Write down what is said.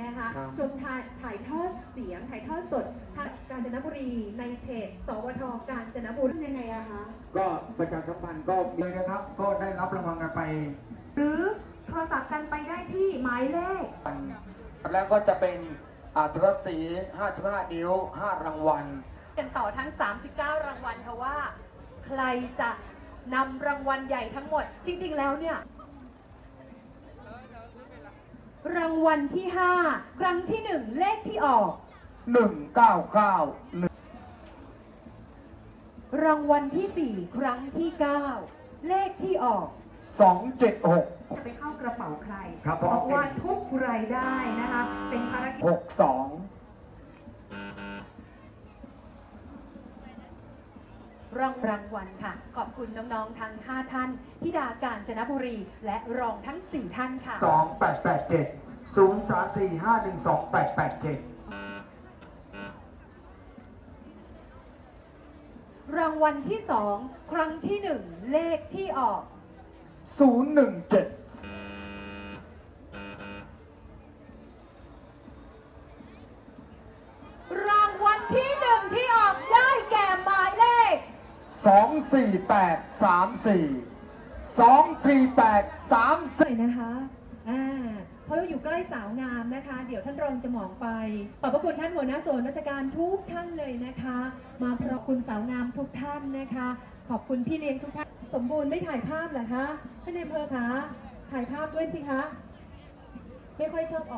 นะคะครับชมถ่ายถ่ายทอดเสียงถ่ายทอดสดทางกาญจนบุรีในเพจสวทกาญจนบุรียังไงอะคะก็ประชาสัมพันธ์ก็มีนะครับ ก็ได้รับรางวัลกันไป หรือโทรศัพท์กันไปได้ที่หมายเลขแล้วก็จะเป็นอ่าโทรศัพท์สี55 นิ้ว 5 รางวัล กันต่อทั้ง 39 รางวัลค่ะว่า ใครจะนำรางวัลใหญ่ทั้งหมด จริง ๆ แล้วเนี่ย รางวัลที่ 5 ครั้งที่ 1 เลขที่ออก 199 รางวัลที่ 4 ครั้งที่ 9 เลขที่ออก 276จะไปเข้ากระเป๋าใครครับเพราะว่าทุกรายได้นะคะ เป็นภารกิจ 62 รางรางวัลค่ะ ขอบคุณน้องๆทั้ง5ท่านทิดาการจนบุรี และรองทั้ง 4 ท่านค่ะ 2887 03451288รางวัลที่ 2 ครั้งที่ 1 เลขที่ออก 017 รางวัลที่ 1 ที่ออกได้แก่หมายเลข 24834 24834 ใส่นะคะอ่าเพราะเราอยู่ใกล้สาวงามนะคะ เดี๋ยวท่านรองจะมองไป ขอบพระคุณท่านหัวหน้าส่วนราชการทุกท่านเลยนะคะ มาพระคุณสาวงามทุกท่านนะคะ ขอบคุณพี่เลี้ยงทุกท่าน สมบูรณ์ไม่ถ่ายภาพเหรอคะท่านในายอำเภอคะ ถ่ายภาพด้วยสิคะ ไม่ค่อยชอบออก